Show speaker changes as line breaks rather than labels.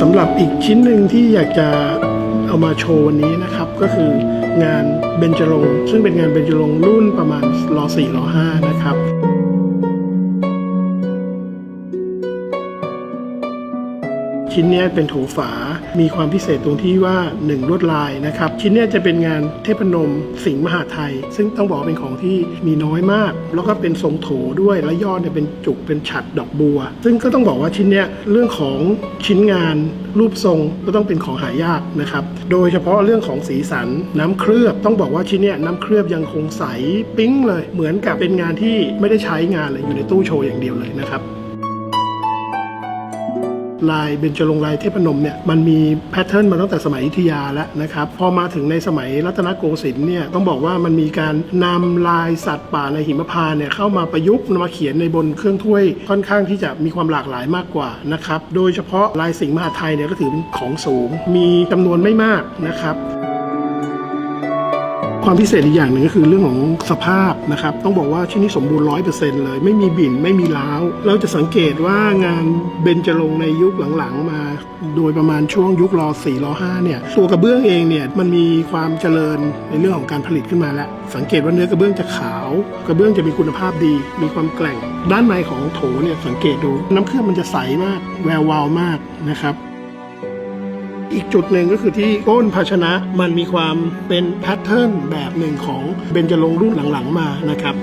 สำหรับอีกชิ้นหนึ่งที่อยากจะเอามาโชว์วันนี้นะครับ ก็คืองานเบญจรงซึ่งเป็นงานเบญจรงรุ่นประมาณรอ4รอ5นะครับ ชิ้นนี้เป็นโถฝา มีความพิเศษตรงที่ว่า 1 ลวดลายนะครับ ชิ้นนี้จะเป็นงานเทพนมสิงห์มหาไทย ซึ่งต้องบอกเป็นของที่มีน้อยมาก แล้วก็เป็นทรงโถด้วยและยอดเนี่ยเป็นจุกเป็นฉัดดอกบัว ซึ่งก็ต้องบอกว่าชิ้นนี้เรื่องของชิ้นงานรูปทรงก็ต้องเป็นของหายากนะครับ โดยเฉพาะเรื่องของสีสันน้ำเคลือบต้องบอกว่าชิ้นนี้น้ำเคลือบยังคงใสปิ๊งเลย เหมือนกับเป็นงานที่ไม่ได้ใช้งานเลยอยู่ในตู้โชว์อย่างเดียวเลยนะครับ ลายเบญจรงค์ลายเทพนมเนี่ยมันมีแพทเทิร์นมาตั้งแต่สมัยอยุธยาแล้วนะครับพอมาถึงในสมัยรัตนโกสินทร์เนี่ยต้องบอกว่ามันมีการนำลายสัตว์ป่าในหิมพานต์เนี่ยเข้ามาประยุกต์มาเขียนในบนเครื่องถ้วยค่อนข้างที่จะมีความหลากหลายมากกว่านะครับโดยเฉพาะลายสิงห์มหาไทยเนี่ยก็ถือเป็นของสูง มีจำนวนไม่มากนะครับ ความพิเศษอีกอย่างหนึ่งก็คือเรื่องของสภาพนะครับ ต้องบอกว่าชิ้นนี้สมบูรณ์ร้อยเปอร์เซ็นต์เลย ไม่มีบิ่นไม่มีร้าว เราจะสังเกตว่างานเบญจรงในยุคหลังๆมา โดยประมาณช่วงยุครอ4รอ5เนี่ย ตัวกระเบื้องเองเนี่ยมันมีความเจริญในเรื่องของการผลิตขึ้นมาแล้ว สังเกตว่าเนื้อกระเบื้องจะขาว กระเบื้องจะมีคุณภาพดี มีความแกร่ง ด้านในของโถเนี่ยสังเกตดู น้ำเครื่องมันจะใสมาก แวววาวมากนะครับ อีกจุดหนึ่งก็คือที่ก้นภาชนะมันมีความเป็นแพทเทิร์นแบบหนึ่งของเบญจรงค์รุ่นหลังๆมานะครับ